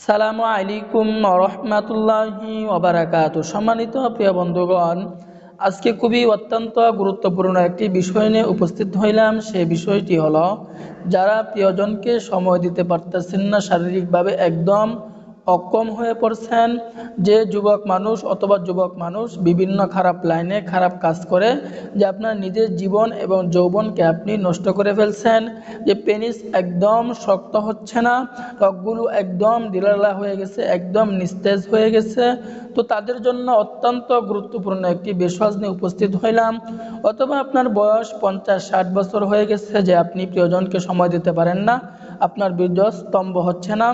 সালামু আলাইকুম রহমাতুল্লাহি ওবরাকাত সম্মানিত প্রিয় বন্ধুগণ, আজকে খুবই অত্যন্ত গুরুত্বপূর্ণ একটি বিষয় নিয়ে উপস্থিত হইলাম। সে বিষয়টি হলো, যারা প্রিয়জনকে সময় দিতে পারতেছেন না শারীরিকভাবে, একদম অক্ষম হয়ে পড়ছেন যে যুবক মানুষ অথবা যুবক মানুষ বিভিন্ন খারাপ লাইনে খারাপ কাজ করে যে আপনার নিজের জীবন এবং যৌবনকে আপনি নষ্ট করে ফেলছেন, যে পেনিস একদম শক্ত হচ্ছে না ত্বকগুলো একদম ডিলালা হয়ে গেছে, একদম নিস্তেজ হয়ে গেছে। তো তাদের জন্য অত্যন্ত গুরুত্বপূর্ণ একটি বিশ্বাস নিয়ে উপস্থিত হইলাম। অথবা আপনার বয়স পঞ্চাশ, ষাট বছর হয়ে গেছে যে আপনি প্রিয়জনকে সময় দিতে পারেন না, আপনার বীর্য স্তম্ভ হচ্ছে না।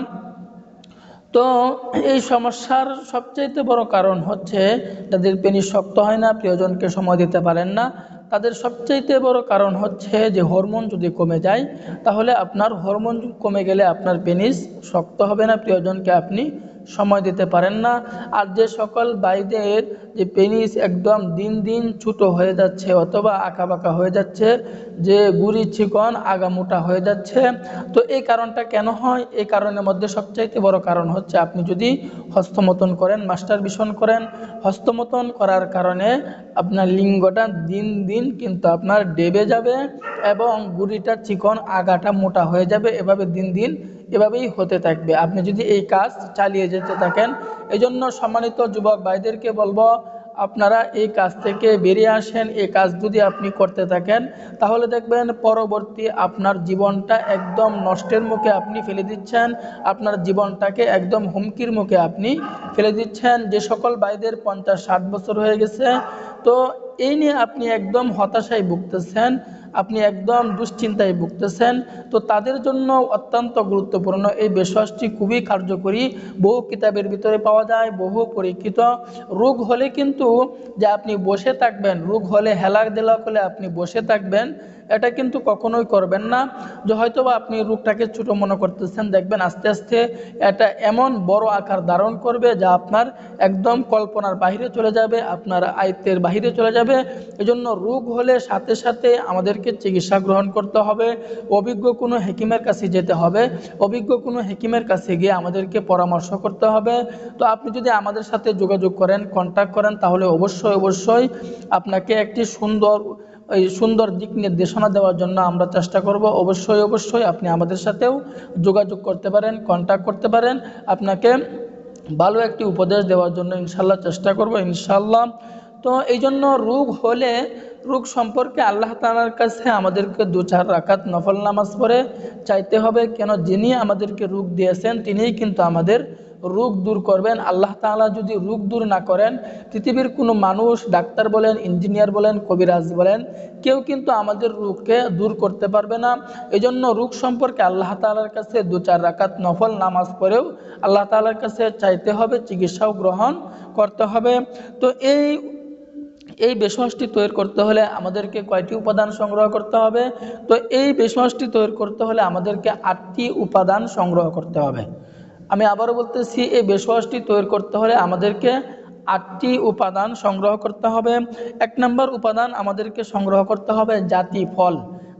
তো এই সমস্যার সবচেয়ে বড় কারণ হচ্ছে তাদের পেনি শক্ত হয় না, প্রিয়জনকে সময় দিতে পারেন না। তাদের সবচাইতে বড় কারণ হচ্ছে যে হরমোন যদি কমে যায়, তাহলে আপনার হরমোন কমে গেলে আপনার পেনিস শক্ত হবে না, প্রিয়জনকে আপনি সময় দিতে পারেন না। আর যে সকল বাইদের যে পেনিস একদম দিন দিন ছোটো হয়ে যাচ্ছে অথবা আঁকা বাঁকা হয়ে যাচ্ছে, যে গুড়ি চিকন, আগা মোটা হয়ে যাচ্ছে, তো এই কারণটা কেন হয়? এই কারণের মধ্যে সবচাইতে বড় কারণ হচ্ছে আপনি যদি হস্তমতন করেন, মাস্টার বিষণ করেন, হস্তমতন করার কারণে আপনার লিঙ্গটা দিন দিন কিন্তু আপনার ডেবে যাবে এবং গুড়িটা চিকন, আগাটা মোটা হয়ে যাবে। এভাবে দিন দিন এভাবেই হতে থাকবে। আপনি যদি এই কাজ চালিয়ে যেতে থাকেন এই জন্য সম্মানিত যুবক ভাইদেরকে বলব, আপনারা এই কাজ থেকে বেরিয়ে আসেন, এই কাজ যদি আপনি করতে থাকেন, তাহলে দেখবেন পরবর্তী আপনার জীবনটা একদম নষ্টের মুখে আপনি ফেলে দিচ্ছেন, আপনার জীবনটাকে একদম হুমকির মুখে আপনি ফেলে দিচ্ছেন। যে সকল ভাইদের পঞ্চাশ, ষাট বছর হয়ে গেছে, তো এই নিয়ে আপনি একদম হতাশায় ভুগতেছেন, আপনি একদম দুশ্চিন্তায় ভুগতেছেন, তো তাদের জন্য অত্যন্ত গুরুত্বপূর্ণ। এই বিশ্বাসটি খুবই কার্যকরী। বহু কিতাবের ভিতরে পাওয়া যায়, বহু পরীক্ষিত। রোগ হলে কিন্তু যে আপনি বসে থাকবেন, রোগ হলে হেলাক দেলাক হলে আপনি বসে থাকবেন এটা কিন্তু কখনোই করবেন না। যে হয়তো বা আপনি রোগটাকে ছোটো মনে করতেছেন, দেখবেন আস্তে আস্তে এটা এমন বড় আকার ধারণ করবে যা আপনার একদম কল্পনার বাহিরে চলে যাবে, আপনার আয়ত্তের বাহিরে চলে যাবে। এজন্য রোগ হলে সাথে সাথে আমাদেরকে চিকিৎসা গ্রহণ করতে হবে। অভিজ্ঞ কোনো হেকিমের কাছে যেতে হবে। অভিজ্ঞ কোনো হেকিমের কাছে গিয়ে আমাদেরকে পরামর্শ করতে হবে। তো আপনি যদি আমাদের সাথে যোগাযোগ করেন কন্ট্যাক্ট করেন, তাহলে অবশ্যই অবশ্যই আপনাকে একটি সুন্দর এই সুন্দর দিক নির্দেশনা দেওয়ার জন্য আমরা চেষ্টা করব। অবশ্যই অবশ্যই আপনি আমাদের সাথেও যোগাযোগ করতে পারেন কন্ট্যাক্ট করতে পারেন। আপনাকে ভালো একটি উপদেশ দেওয়ার জন্য ইনশাল্লাহ চেষ্টা করব ইনশাল্লাহ তো এই জন্য রোগ হলে রোগ সম্পর্কে আল্লাহ তালার কাছে আমাদেরকে দু চার রাকাত নফল নামাজ পড়ে চাইতে হবে। কেন? যিনি আমাদেরকে রোগ দিয়েছেন, তিনিই কিন্তু আমাদের রোগ দূর করবেন। আল্লাহ তাআলা যদি রোগ দূর না করেন, পৃথিবীর কোনো মানুষ, ডাক্তার বলেন, ইঞ্জিনিয়ার বলেন, কবিরাজ বলেন, কেউ কিন্তু আমাদের রোগকে দূর করতে পারবে না। এই জন্য রোগ সম্পর্কে আল্লাহ তাআলার কাছে দু চার রাকাত নফল নামাজ পড়েও আল্লাহ তাআলার কাছে চাইতে হবে, চিকিৎসাও গ্রহণ করতে হবে। তো এই এই বেশমাসটি তৈরি করতে হলে আমাদেরকে কয়টি উপাদান সংগ্রহ করতে হবে? তো এই বেশমাসটি তৈরি করতে হলে আমাদেরকে আটটি উপাদান সংগ্রহ করতে হবে। আমি আবারও বলতেছি, এই বেশমাসটি তৈরি করতে হলে আমাদেরকে আটটি উপাদান সংগ্রহ করতে হবে। এক নম্বর উপাদান আমাদেরকে সংগ্রহ করতে হবে জাতি ফল।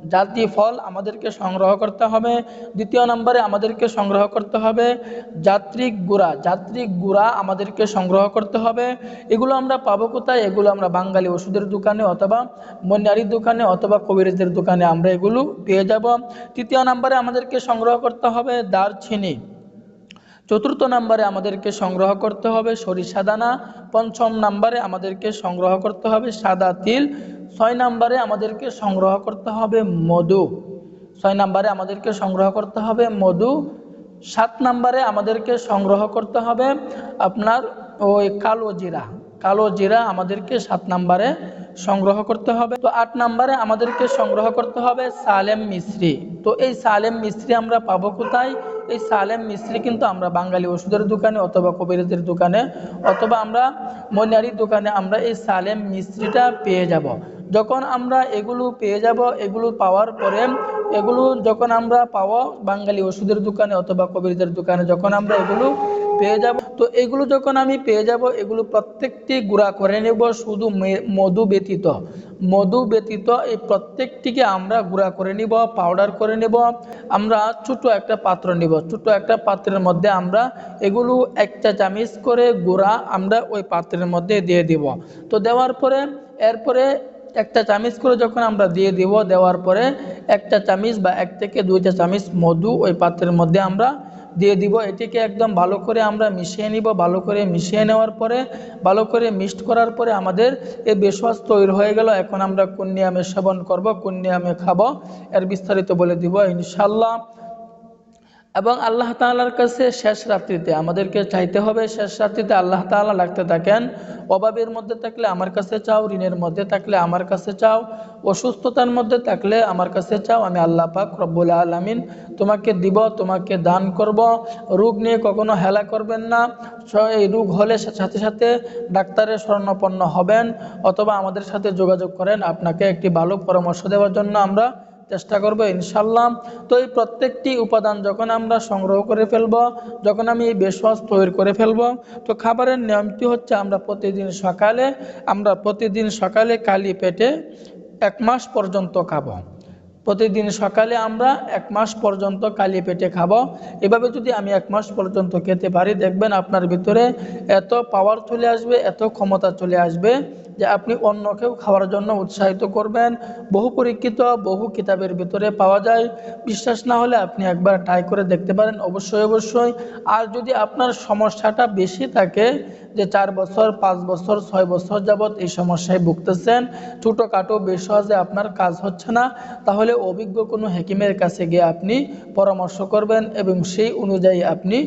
জাতি ফল আমাদেরকে সংগ্রহ করতে হবে। দ্বিতীয় নম্বরে আমাদেরকে সংগ্রহ করতে হবে যাত্রিক গুড়া। যাত্রিক গুড়া আমাদেরকে সংগ্রহ করতে হবে। এগুলো আমরা পাবো কোথায়? এগুলো আমরা বাঙালি ওষুধের দোকানে অথবা মনিয়ারির দোকানে অথবা কবিরাজের দোকানে আমরা এগুলো পেয়ে যাব। তৃতীয় নম্বরে আমাদেরকে সংগ্রহ করতে হবে দারচিনি। চতুর্থ নম্বরে আমাদেরকে সংগ্রহ করতে হবে সরিষা দানা। পঞ্চম নম্বরে আমাদেরকে সংগ্রহ করতে হবে সাদা তিল। ছয় নম্বরে আমাদেরকে সংগ্রহ করতে হবে মধু। ছয় নম্বরে আমাদেরকে সংগ্রহ করতে হবে মধু। সাত নম্বরে আমাদেরকে সংগ্রহ করতে হবে আপনার ওই কালো জিরা। কালো জিরা আমাদেরকে সাত নম্বরে সংগ্রহ করতে হবে। তো আট নম্বরে আমাদেরকে সংগ্রহ করতে হবে সালেম মিশ্রি। তো এই সালেম মিশ্রি আমরা পাবো কোথায়? এই সালেম মিশ্রি কিন্তু আমরা বাঙালি ওষুধের দোকানে অথবা কবিরাজের দোকানে অথবা আমরা মনিয়ারির দোকানে আমরা এই সালেম মিশ্রিটা পেয়ে যাব। যখন আমরা এগুলো পেয়ে যাব, এগুলো পাওয়ার পরে, এগুলো যখন আমরা পাওয়া বাঙালি ওষুধের দোকানে অথবা কবিরাজের দোকানে, যখন আমরা এগুলো পেয়ে যাব, তো এগুলো যখন আমি পেয়ে যাব, এগুলো প্রত্যেকটি গুঁড়া করে নেব শুধু মধু ব্যতীত। মধু ব্যতীত এই প্রত্যেকটিকে আমরা গুঁড়া করে নিব পাউডার করে নেব, আমরা ছোট একটা পাত্র নিব। ছোট একটা পাত্রের মধ্যে আমরা এগুলো একটা চামিচ করে গুঁড়া আমরা ওই পাত্রের মধ্যে দিয়ে দিব। তো দেওয়ার পরে, এরপরে একটা চামিচ করে যখন আমরা দিয়ে দিব, দেওয়ার পরে একটা চামিচ বা এক থেকে দুইটা চামিচ মধু ওই পাত্রের মধ্যে আমরা দিয়ে দিব। এটিকে একদম ভালো করে আমরা মিশিয়ে নিব। ভালো করে মিশিয়ে নেওয়ার পরে, ভালো করে মিক্সড করার পরে আমাদের এই বেশওয়াজ তৈরি হয়ে গেল। এখন আমরা কোন নিয়মে সেবন করব কোন নিয়মে খাব। এর বিস্তারিত বলে দিব ইনশাল্লাহ এবং আল্লাহ তাআলার কাছে শেষ রাত্রিতে, আমাদেরকে চাইতে হবে শেষ রাত্রিতে আল্লাহ তাআলা লাগতে থাকেন। অভাবের মধ্যে থাকলে আমার কাছে চাও, ঋণের মধ্যে থাকলে আমার কাছে চাও, অসুস্থতার মধ্যে থাকলে আমার কাছে চাও, আমি আল্লাহ পাক রব্বুল আলমিন তোমাকে দিব, তোমাকে দান করব। রোগ নিয়ে কখনো হেলা করবেন না। এই রোগ হলে সাথে সাথে ডাক্তারের স্বর্ণপন্ন হবেন অথবা আমাদের সাথে যোগাযোগ করেন আপনাকে একটি ভালো পরামর্শ দেওয়ার জন্য আমরা চেষ্টা করব, ইনশাল্লাহ। তো এই প্রত্যেকটি উপাদান যখন আমরা সংগ্রহ করে ফেলব, যখন আমি এই বেশওয়াজ তৈরি করে ফেলব, তো খাবারের নিয়মটি হচ্ছে আমরা প্রতিদিন সকালে, আমরা প্রতিদিন সকালে কালি পেটে এক মাস পর্যন্ত খাব। প্রতিদিন সকালে আমরা এক মাস পর্যন্ত কালি পেটে খাব। এভাবে যদি আমি এক মাস পর্যন্ত খেতে পারি, দেখবেন আপনার ভিতরে এত পাওয়ার চলে আসবে, এত ক্ষমতা চলে আসবে। যে আপনি অন্যকেও খাওয়ার জন্য উৎসাহিত করবেন। বহু পরীক্ষিত, বহু কিতাবের ভিতরে পাওয়া যায়। বিশ্বাস না হলে আপনি একবার ট্রাই করে দেখতে পারেন। অবশ্যই অবশ্যই। আর যদি আপনার সমস্যাটা বেশি থাকে যে চার বছর, পাঁচ বছর, ছয় বছর যাবৎ এই সমস্যায় ভুগতেছেন, ছোটোখাটো বেসহজে আপনার কাজ হচ্ছে না, তাহলে অভিজ্ঞ কোনো হেকিমের কাছে গিয়ে আপনি পরামর্শ করবেন এবং সেই অনুযায়ী আপনি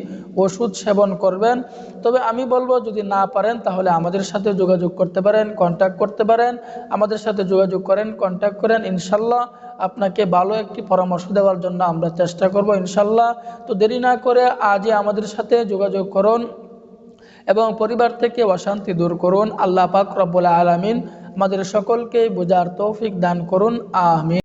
ওষুধ সেবন করবেন। তবে আমি বলব, যদি না পারেন, তাহলে আমাদের সাথে যোগাযোগ করতে পারেন কন্ট্যাক্ট করতে পারেন। আমাদের সাথে যোগাযোগ করেন কন্ট্যাক্ট করেন, ইনশাল্লাহ আপনাকে ভালো একটি পরামর্শ দেওয়ার জন্য আমরা চেষ্টা করব, ইনশাল্লাহ। তো দেরি না করে আজই আমাদের সাথে যোগাযোগ করুন। এবং পরিবার থেকে অশান্তি দূর করুন। আল্লাহ পাক রব্বুল আলমিন আমাদের সকলকে বোঝার তৌফিক দান করুন। আমিন।